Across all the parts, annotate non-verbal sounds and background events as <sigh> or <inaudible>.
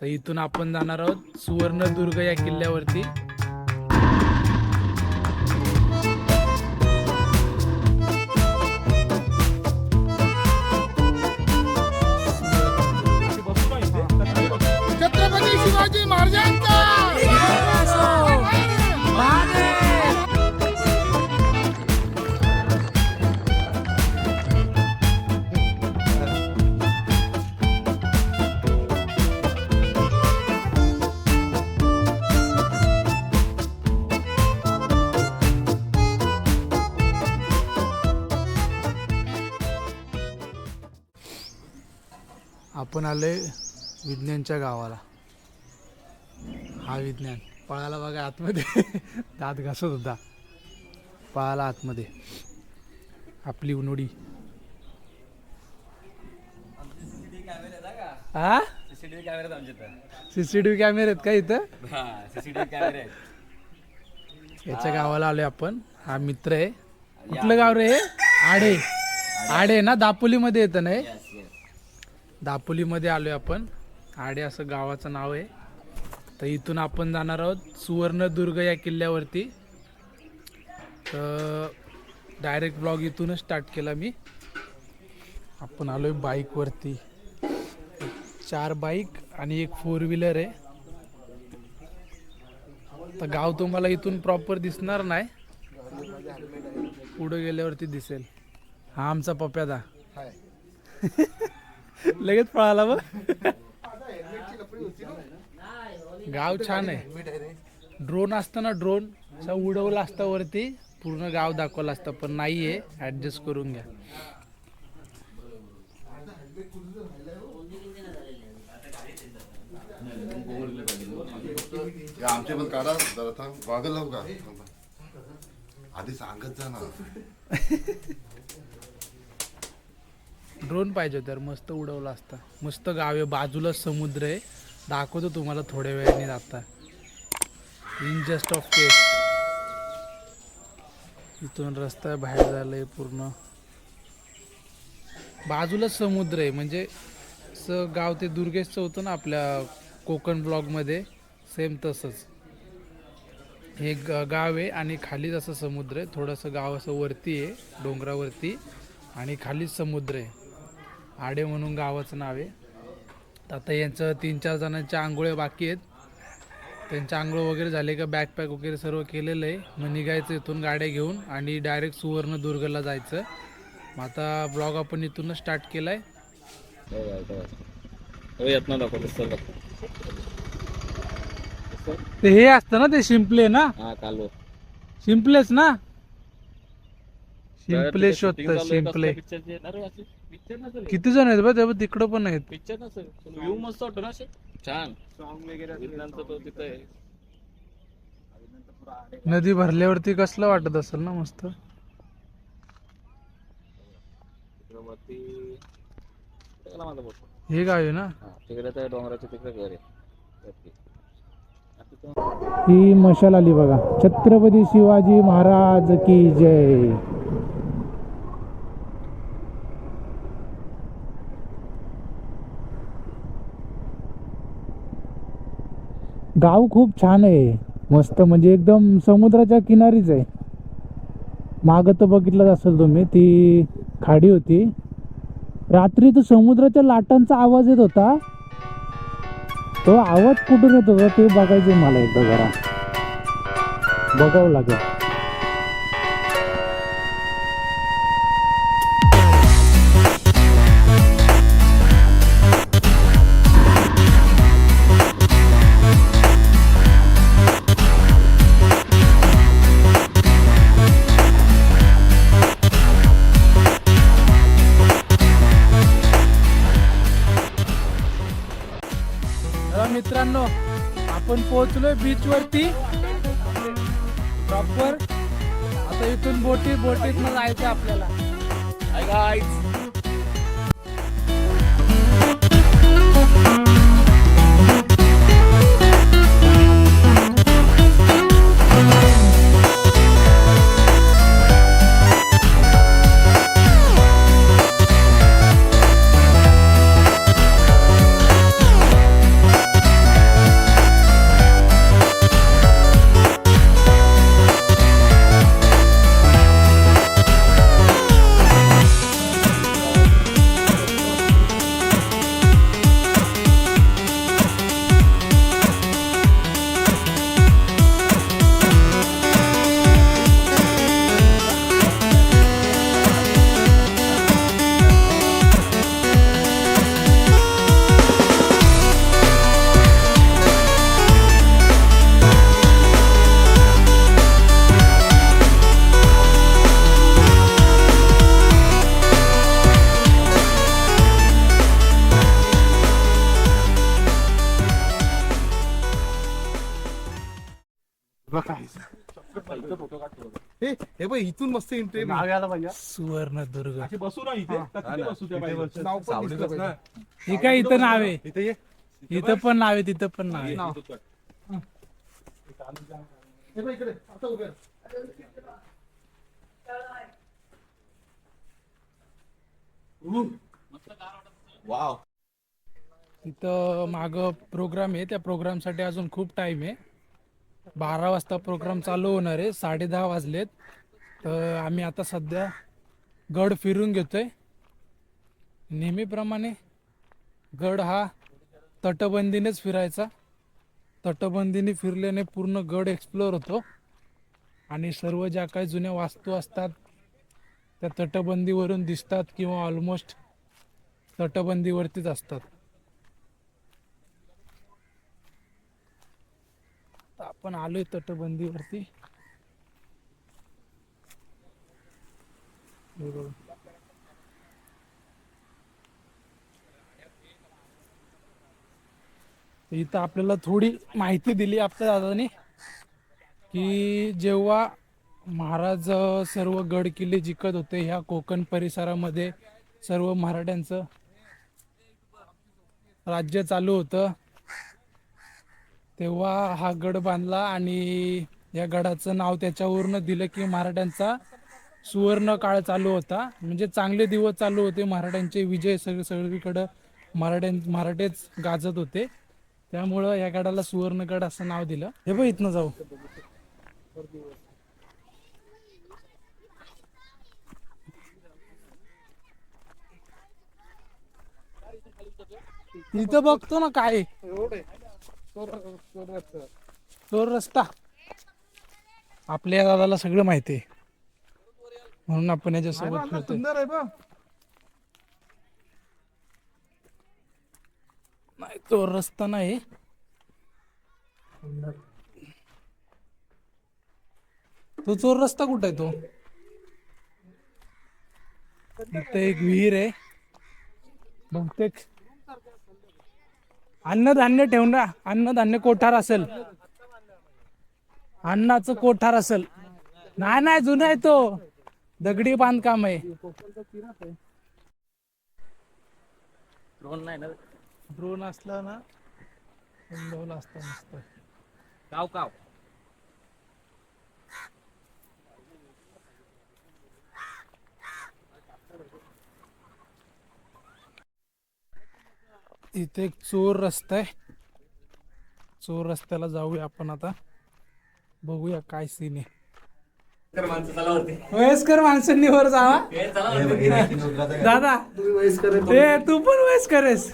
तर इथून आपण जाणार आहोत सुवर्णदुर्ग या किल्ल्यावरती. आपण आलोय विज्ञानच्या गावाला. हा विज्ञान. पळाला बघा आतमध्ये. <laughs> दात घासत होता. पळाला आतमध्ये. आपली उनोडी. हा सीसीटीव्ही कॅमेरा आमच्या सीसीटीव्ही कॅमेरे आहेत का इथं? सीसीटीव्ही कॅमेरे याच्या गावाला आलोय आपण. हा मित्र आहे. कुठलं गाव रे हे? आडे. आडे ना? दापोलीमध्ये येतं नाही दापोलीमध्ये आलोय आपण. आडे असं गावाचं नाव आहे. तर इथून आपण जाणार आहोत सुवर्णदुर्ग या किल्ल्यावरती. तर डायरेक्ट ब्लॉग इथूनच स्टार्ट केला मी. आपण आलोय बाईकवरती चार बाईक आणि एक फोर व्हीलर आहे. तर गाव तुम्हाला इथून प्रॉपर दिसणार नाही. पुढे गेल्यावरती दिसेल. हा आमचा पप्यादा. <laughs> लगेच पळाला बघ. गाव छान आहे. ड्रोन असतं ना ड्रोन असं उडवलं असतं वरती पूर्ण गाव दाखवलं असतं पण नाहीये. ऍडजस्ट करून घ्या. आमचे पण काढा जरा थांब. वागल लावू का. आधी सांगत जा ना. ड्रोन पाहिजे तर मस्त उडवलं असतं. मस्त गाव आहे. बाजूला समुद्र आहे. दाखवतो तुम्हाला थोड्या वेळाने आता. इन जस्ट ऑफ केस इथून रस्ता बाहेर झालंय पूर्ण. बाजूला समुद्र आहे. म्हणजे स गाव ते दुर्गेशचं होतं ना आपल्या कोकण ब्लॉगमध्ये. सेम तसंच. हे ग गाव आहे आणि खाली जसं समुद्र आहे. थोडंसं गाव असं वरती आहे. डोंगरावरती. आणि खालीच समुद्र आहे. आडे म्हणून गावाचं नाव आहे. तर आता यांचं तीन चार जणांच्या आंघोळ्या बाकी आहेत. त्यांच्या आंघोळ वगैरे झाले का बॅकपॅक वगैरे सर्व केलेलं आहे. मग निघायचं इथून गाड्या घेऊन आणि डायरेक्ट सुवर्णदुर्गला जायचं. मग आता ब्लॉग आपण इथूनच स्टार्ट केला आहे हो ते हे असतं ना ते शिंपले ना? हा शिंपलेच ना? शिंपले शोधतं शिंपले. पिक्चर नसेल किती जण आहेत बा? तिकडं पण आहेत. पिक्चर नसेल. व्ह्यू मस्त वाटतो ना असे? छान. सॉन्ग वगैरे विज्ञानचा तो तिथं आहे. नदी भरल्यावरती कसलं वाटत असेल ना मस्त? माझा हे गाव आहे ना? हा तिकडे तर डोंगराच्या तिकडे घर आहे. वरती. आता तो- ही मशाल आली बघा. छत्रपती शिवाजी महाराज की जय. गाव खूप छान आहे. मस्त म्हणजे एकदम समुद्राच्या किनारीच आहे. मागं तर बघितलंच असेल तुम्ही ती खाडी होती. रात्री तो समुद्राच्या लाटांचा आवाज येत होता. तो आवाज कुठून येत होता ते बघायचं मला एकदा जरा. बघावं लागेल. पोहोचलोय बीच वरती. प्रॉपर आता इथून बोटी बोटीत जायचं आपल्याला. इथून मस्त एंट्री सुवर्णदुर्ग. बसू ना इथे. बसू त्या बाईवर. नाव पण दिसलं पाहिजे. हे काय इथं नाव आहे? इथे ये. इथं पण नाव आहे तिथं पण नाव आहे. नाव. हे बघ इकडे. आता उभे राहा. तिथं माग प्रोग्राम आहे. त्या प्रोग्रामसाठी अजून खूप टाइम आहे. बारा वाजता प्रोग्राम चालू होणार आहे. साडे दहा वाजलेत. तर आम्ही आता सध्या गड फिरून घेतोय. नेहमीप्रमाणे गड हा तटबंदीनेच फिरायचा. तटबंदीने फिरल्याने पूर्ण गड एक्सप्लोअर होतो. आणि सर्व ज्या काही जुन्या वास्तू असतात त्या तटबंदीवरून दिसतात किंवा ऑलमोस्ट तटबंदीवरतीच असतात. आपण आलोय तटबंदीवरती हे बघा. इथं आपल्याला थोडी माहिती दिली आपल्या दादाने की जेव्हा महाराज सर्व गड किल्ले जिंकत होते ह्या कोकण परिसरामध्ये सर्व मराठ्यांचं राज्य चालू होतं तेव्हा हा गड बांधला आणि या गडाचं नाव त्याच्यावरून दिलं की मराठ्यांचा सुवर्ण काळ चालू होता. म्हणजे चांगले दिवस चालू होते. मराठ्यांचे विजय सगळे सगळीकडं मराठ्यां मराठेच गाजत होते. त्यामुळं या गडाला सुवर्णगड असं नाव दिलं. हे बघ इथनं जाऊ. इथं बघतो ना काय चोर रस्ता. रस्ता. आपल्या दादाला सगळं माहिती आहे. म्हणून आपण याच्यासोबत सुंदर आहे बघ. नाही तो रस्ता नाही. तो चोर रस्ता कुठे आहे तो? इथं एक विहीर आहे. बहुतेक. अन्नधान्य ठेवणार अन्नधान्य कोठार असेल. अन्नाचं कोठार असेल. नाही नाही जुना आहे तो. दगडी बांधकाम आहे. ड्रोन नाही ना? ड्रोन असला ना उंडवला असता मस्त. काव काव. इथे एक चोर रस्ता आहे. चोर रस्त्याला जाऊया आपण आता. बघूया काय सीन आहे. वयस्कर माणसांनी वर जावा. दादा. ए तू पण वयस्कर आहेस.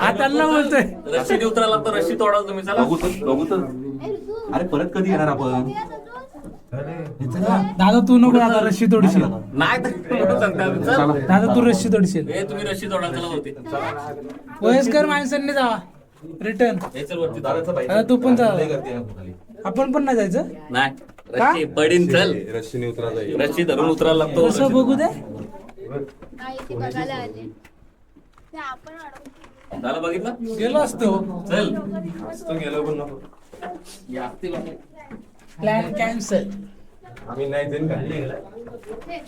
बोलतोय. रशी उतरायला तर रशी तोडा तुम्ही चला. अरे परत कधी येणार आपण? दादा तू नको दादा रशी तोडशील. नाही. दादा. तू रशी तोडशील. ए तुम्ही रशी तोडा चला वयस्कर माणसांनी जावा. रिटर्न चल वरती. दादाचं पाहिजे. दादा तू पण जा. आपण पण नाही जायचं? नाही. पडीन चल. रश्मीने उतरा जाईल रशी धरून उतरायला लागतो. कसं बघू दे. झालं बघितलं? गेलो असतो. चल. तो गेलो पण नको. प्लॅन कॅन्सल आम्ही नाही का? आहे.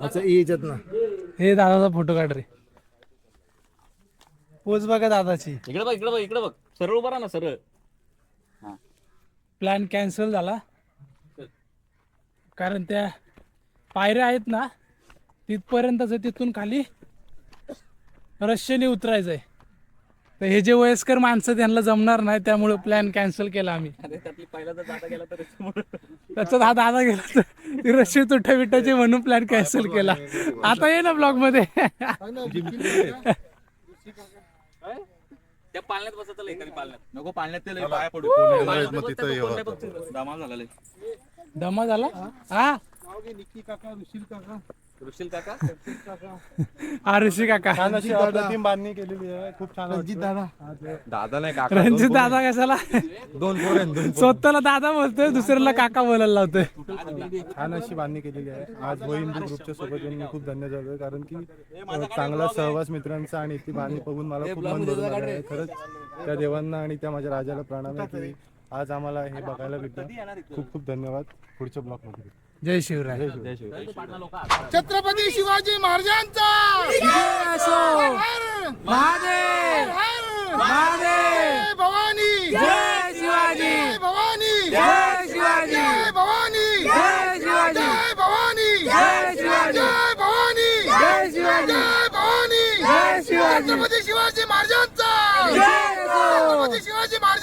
अच्छा याच्यात ना. हे दादाचा फोटो काढ रे. पोच बघा दादाची. इकडे बघ इकडे बघ इकडे बघ. सरळ उभा राहा ना सरळ. प्लॅन कॅन्सल झाला. कारण त्या पायऱ्या आहेत ना तिथपर्यंतच आहे, तिथून खाली रश्यने उतरायचं आहे. तर हे जे वयस्कर माणसं त्यांना जमणार नाही त्यामुळे प्लॅन कॅन्सल केला आम्ही. अरे त्यातली पहिला जर दादा गेला तर त्याच्यामुळे. त्याचा हा दादा गेला तर ती रश्मी तुठा बिटाची म्हणून प्लॅन कॅन्सल केला. आता ये ना ब्लॉगमध्ये. त्या पाळण्यात बसत एखादी पाळण्यात. नको पाळण्यात ते लय पाय पडू. मग तिथं हे होतं. दामा झाला लय. दमा झाला? हा? काका ऋषील काका. ऋषील काका? आरुषी काका. छान अशी अप्रतिम बांधणी केलेली आहे. खूप छान रणजित दादा. दादा नाही काका रणजित दादा कशाला? दोन पोर स्वतःला दादा बोलतोय दुसऱ्याला काका बोलायला लावतोय. छान अशी बांधणी केलेली आहे. आज व हिंदू ग्रुपच्या सोबत येऊन मी खूप धन्य झालोय कारण की चांगला सहवास मित्रांचा आणि ती बांधणी बघून मला खूप मन भरून आलं आहे. खरंच त्या देवांना आणि त्या माझ्या राजाला प्रणाम आहे की आज आम्हाला हे बघायला भेटलं. खूप खूप धन्यवाद. पुढच्या ब्लॉकमध्ये जय शिवराय. छत्रपती शिवाजी महाराजांचा! महादेव! महादेव! भवानी! जय शिवाजी! भवानी! जय शिवाजी! जय भवानी! जय शिवाजी! जय भवानी! जय शिवाजी! जय भवानी! जय शिवाजी! जय भवानी! जय शिवाजी! छत्रपती शिवाजी महाराजांचा! छत्रपती शिवाजी सो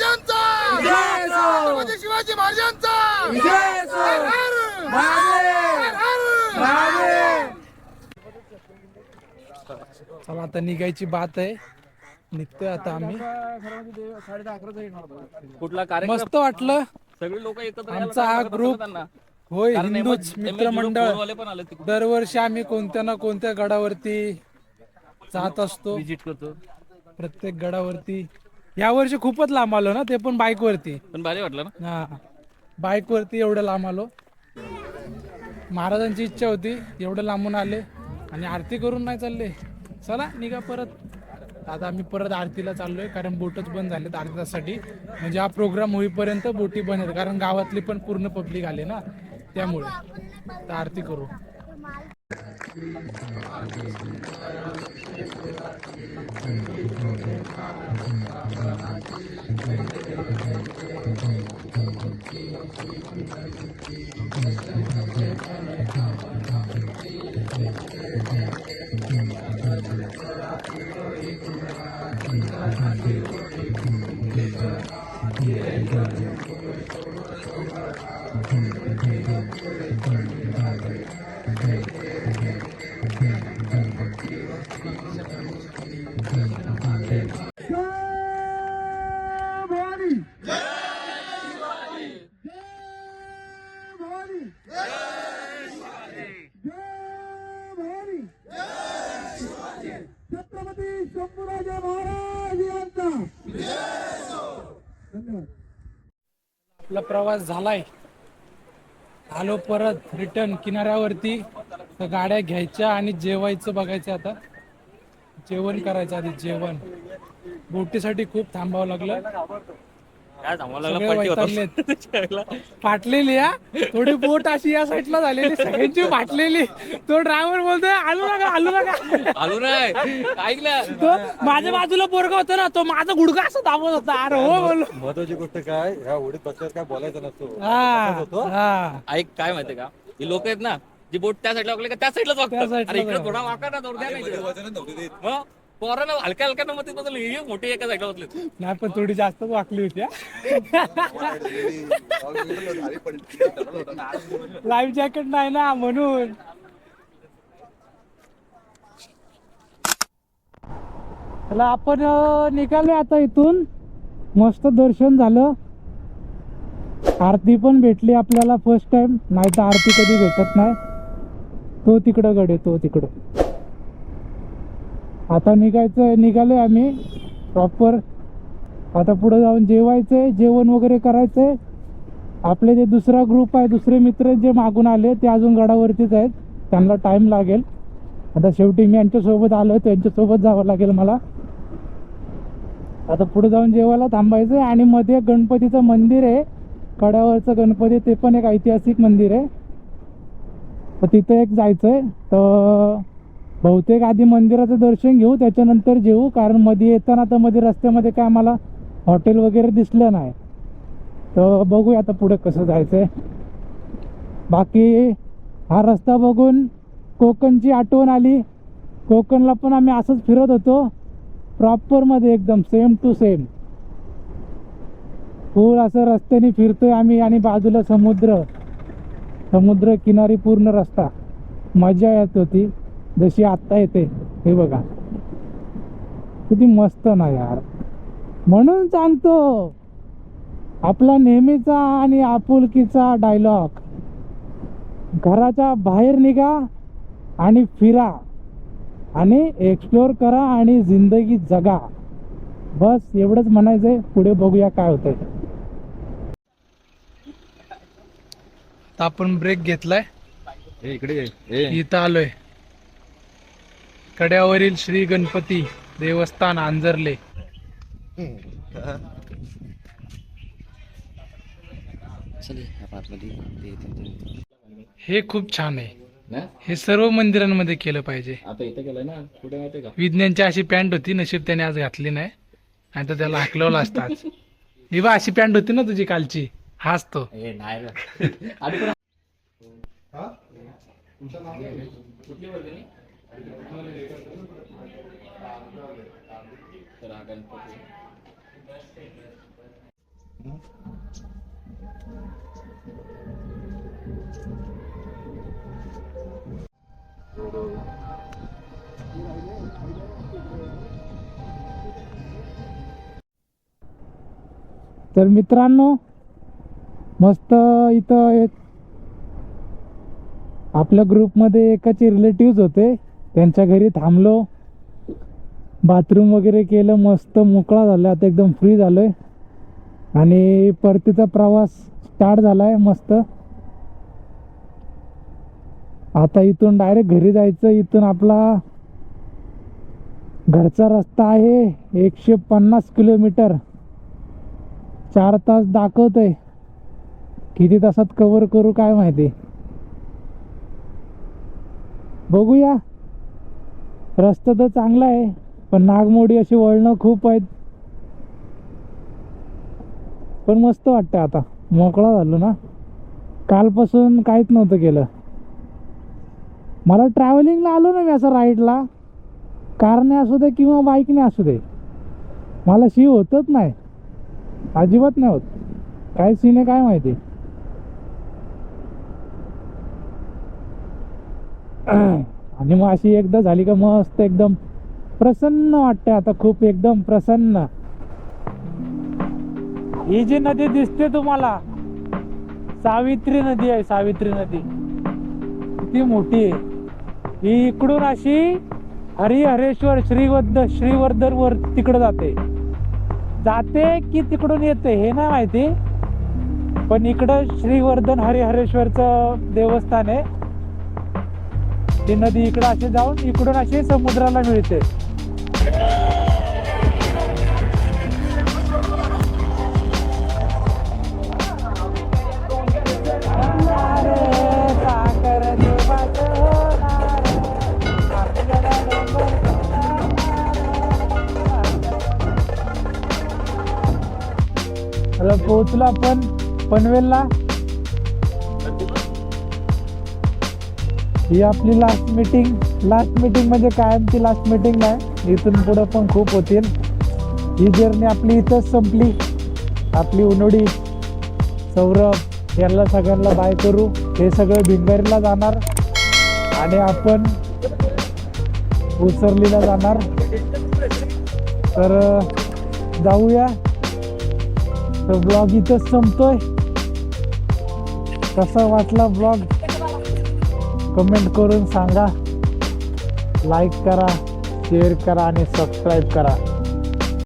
छत्रपती शिवाजी महाराजांचा! चला आता निघायची बात आहे. निघतोय आता आम्ही. कुठला कार्यक्रम? मस्त वाटलं. सगळे लोक एकत्र आमचा हा group होय हिंदूच मित्रमंडळ वाले पण आले तिकडे दरवर्षी आम्ही कोणत्या ना कोणत्या गडावरती जात असतो. विजिट करतो. प्रत्येक गडावरती या वर्षी खूपच लांब आलो ना ते पण बाईक वरती. पण भारी वाटलं ना? हा. बाईक वरती एवढं लांब आलो. महाराजांची इच्छा होती एवढं लांबून आले आणि आरती करून नाही चालले. चला निघा परत. आता आम्ही परत आरतीला चाललोय कारण बोटच बंद झालेत अर्ध्या तासासाठी म्हणजे हा प्रोग्राम होईपर्यंत बोटी बंद आहेत कारण गावातली पण पूर्ण पब्लिक आले ना त्यामुळे. तर आरती करू. आपला प्रवास झालाय. आलो परत रिटर्न किनाऱ्यावरती. तर गाड्या घ्यायच्या आणि जेवायचं बघायचं आता. जेवण करायचं आधी जेवण. बोटीसाठी खूप थांबावं लागलं. काय थांबावं सगळे लागलं पट्टी वैतागलेत. <laughs> होता फाटलेली हा? थोडी बोट अशी या साईडला झालेली सगळ्यांची फाटलेली. तो ड्रायव्हर बोलतोय आलू नका आलू नका. आलो नाही. ऐकलं तो माझ्या बाजूला पोरगा होता ना तो माझा गुडगा असं दाबत होता. अरे हो बोल महत्वाची गोष्ट काय ह्या ओढीत बसल्यावर काय बोलायचं नसतो. हा हा. ऐक काय माहितीये का? ही लोक आहेत ना जी बोट त्या साईडला वाकले का त्या साईडलाच त्या अरे इकडे. थोडा वाका ना दौड द्या ना इकडे. मग? पोरांना हलक्या हलक्या नंबर बदल मोठी एका जागा बसले नाही पण थोडी जास्तच वाकली होती लाईफ जॅकेट नाही ना म्हणून. आपण निघालो आता इथून. मस्त दर्शन झालं. आरती पण भेटली आपल्याला फर्स्ट टाइम नाही तर आरती कधी भेटत नाही. तो तिकडं गडे तो तिकडं. आता निघायचं निघालोय आम्ही. प्रॉपर आता पुढे जाऊन जेवायचंय जेवण वगैरे करायचंय. आपले जे दुसरा ग्रुप आहे दुसरे मित्र जे मागून आले ते अजून गडावरतीच आहेत. त्यांना टाईम लागेल. आता शेवटी मी यांच्यासोबत आलो त्यांच्यासोबत जावं लागेल मला. आता पुढे जाऊन जेवायला थांबायचं आहे आणि मध्ये गणपतीचं मंदिर आहे. कड्यावरचं गणपती ते पण एक ऐतिहासिक मंदिर आहे. तर तिथं एक जायचं आहे तर बहुतेक आधी मंदिराचं दर्शन घेऊ त्याच्यानंतर जेऊ कारण मध्ये येताना तर मध्ये रस्त्यामध्ये काय आम्हाला हॉटेल वगैरे दिसलं नाही. तर बघूया आता पुढे कसं जायचंय. बाकी हा रस्ता बघून कोकणची आठवण आली. कोकणला पण आम्ही असंच फिरत होतो. प्रॉपरमध्ये एकदम सेम टू सेम फुल असं रस्त्याने फिरतोय आम्ही आणि बाजूला समुद्र. समुद्र किनारी पूर्ण रस्ता. मजा येत होती. जशी आत्ता येते हे बघा. किती मस्त ना यार. म्हणून सांगतो आपला नेहमीचा आणि आपुलकीचा डायलॉग घराच्या बाहेर निघा आणि फिरा आणि एक्सप्लोर करा आणि जिंदगी जगा. बस एवढंच म्हणायचंय पुढे बघूया काय होतंय. आपण ब्रेक घेतलाय. इकडे इथं आलोय. कड्यावरील श्री गणपती देवस्थान आंजरले. हे खूप छान आहे. ना? हे सर्व मंदिरांमध्ये केलं पाहिजे. आता इथे गेलाय ना? कुठे माहितीये का? विज्ञानची अशी पॅन्ट होती नशीब त्याने आज घातली नाही. नाही तर त्याला हाकलवलं असतं आज. ही बा अशी पॅन्ट होती ना तुझी कालची. हाच तो. ए नाही तर हा गणपती. तर मित्रांनो मस्त इथं एक आपल्या ग्रुपमध्ये एकाचे रिलेटिव्ह होते त्यांच्या घरी थांबलो. बाथरूम वगैरे केलं मस्त मोकळा झाला आता एकदम फ्री झालोय. आणि परतीचा प्रवास स्टार्ट झालाय मस्त. आता इथून डायरेक्ट घरी जायचं. इथून आपला घरचा रस्ता आहे. एकशे पन्नास किलोमीटर चार तास दाखवतंय. किती तासात कव्हर करू काय माहिती? बघूया. रस्ता तर चांगला आहे पण नागमोडी अशी वळणं खूप आहेत. पण मस्त वाटतं आता. मोकळा झालो ना. कालपासून काहीच नव्हतं केलं. मला ट्रॅव्हलिंगला आलो ना मी असं राईडला कारने असू दे किंवा बाईकने असू दे. मला शी होतच नाही. अजिबात नाही होत. काय सीन आहे काय माहिती? <clears throat> आणि मग अशी एकदा झाली का मस्त एकदम प्रसन्न वाटते आता खूप एकदम प्रसन्न. ही जी नदी दिसते तुम्हाला सावित्री नदी आहे सावित्री नदी. किती मोठी आहे. ही इकडून अशी हरिहरेश्वर श्रीवर्ध श्रीवर्धन वर तिकडे जाते. जाते की तिकडून येते हे नाही माहिती. पण इकडं श्रीवर्धन हरिहरेश्वरचं देवस्थान आहे. ही नदी इकडं असे जाऊन इकडून असे समुद्राला मिळते. पोहोचलो आपण पनवेलला. ही आपली लास्ट मीटिंग लास्ट मीटिंग म्हणजे कायमची लास्ट मीटिंग नाही. इथून पुढं पण खूप होतील. ही जर्नी आपली इथंच संपली. आपली उनोडी सौरभ यांना सगळ्यांना बाय करू. हे सगळं भिंगारीला जाणार. आणि आपण उसरलीला जाणार. तर जाऊया. तर ब्लॉग इथंच संपतोय. कसा वाटला ब्लॉग कमेंट करून सांगा. लाईक करा शेअर करा आणि सबस्क्राईब करा.